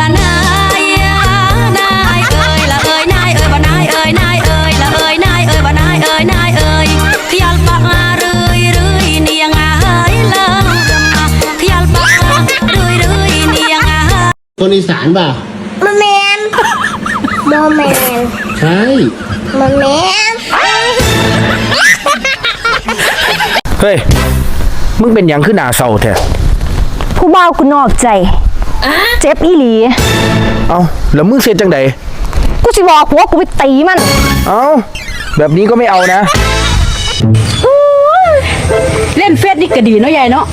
ละนายนายเอ้ยละเอ้ยนายเอ้ยบ่นายเอ้ยนายเอ้ยละเอ้ยนายเอ้ยบ่นายเอ้ยนายเอ้ยขยันปักมาเรื่อยเรื่อยเนียงอายเลิงรำมาขยันปักมาเรื่อยเรื่อยเนียงอายคนอีสานเปล่ามาแมนมาแมนใช่มาแมนเฮ้ย มึงเป็นหยังขึ้นหนาเศร้าแท้ผู้บ่าวกูนอกใจ เจ็บอีหลี เอ้าแล้วมึงเสียจังใดกูสิบอกผัวกูไปตีมันเอ้าแบบนี้ก็ไม่เอานะ เล่นเฟซนี่ก็ดีเนาะยายเนาะ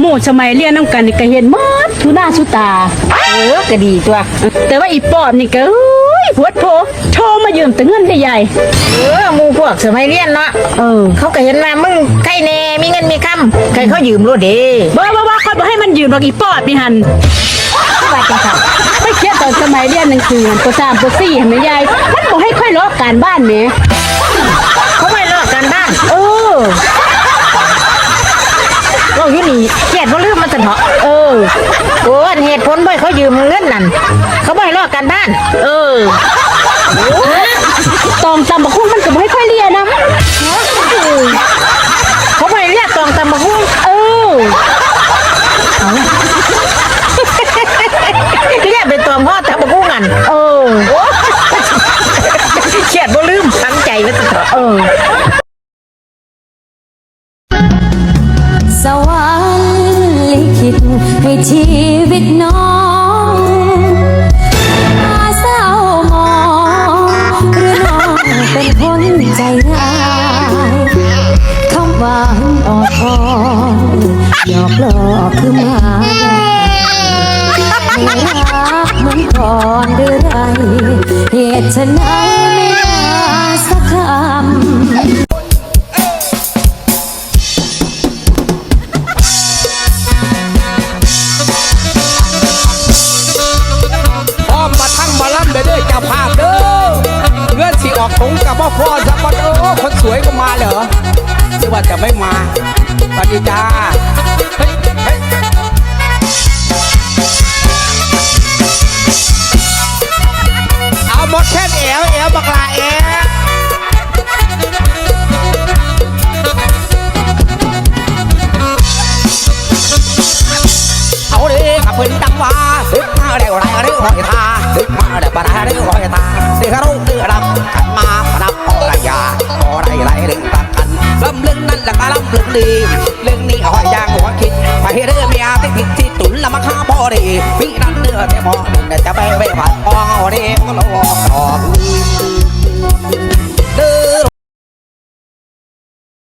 หมู่สมัยเรียนน้ำกันนี่ก็เห็นหมดทุหน้าสุตา เออก็ดีตัว แต่ว่าอีปอบนี่ก็เอ้ยพวดโพโทรมายืมแต่เงินได้ยายเออหมูพวกสมัยเรียนเนาะเออเขาก็เห็นว่ามึงใครแน่มีเงินมีคำใครเขายืมรู้เด้บ้าบ้าบ้าเขาบอกให้มันยืมดอกอีปอบนี่หันว่าจังซั่นไม่เชื่อตอนสมัยเรียนหนังสือตัวสามตัวสี่เห็นไหมยายมันบอกให้ค่อยลอกการบ้านแหมเขาไม่เลิกกันบ้านเออเราอยู่นี่เครียดบ่ลืมมันซั่นเถาะเออโอ้อันเหตุผลบ่ให้เขายืมเงินนั่นเขาบ่ให้เลิกกันบ้าน เออตองตำบักหุ่งมันก็บ สวรรค์ลิขิตให้ชีวิตน้องมาเศร้ามองหรือน้องเป็นคนใจร้ายคำหวานอ่อนอ่อนหยอกหลอกคือมาไม่รักเหมือนก่อนหรือไรเหตุฉะไหน งื่อนสีออกถุงกับพ่อพ่อสักวันเออคนสวยก็มาเหรอหรือว่าจะไม่มาสวัสดีจ้าเฮ้ยเฮ้ยเอาหมดแค่แอวแอวบักลาแอวเอาเด้กับเพิ่นดังว่าดึกมาได้ไรเรื่องหอยทาดึกมาได้ปะได้เรื่องหอยทาเสือรุ่ง ละออกดอกนี้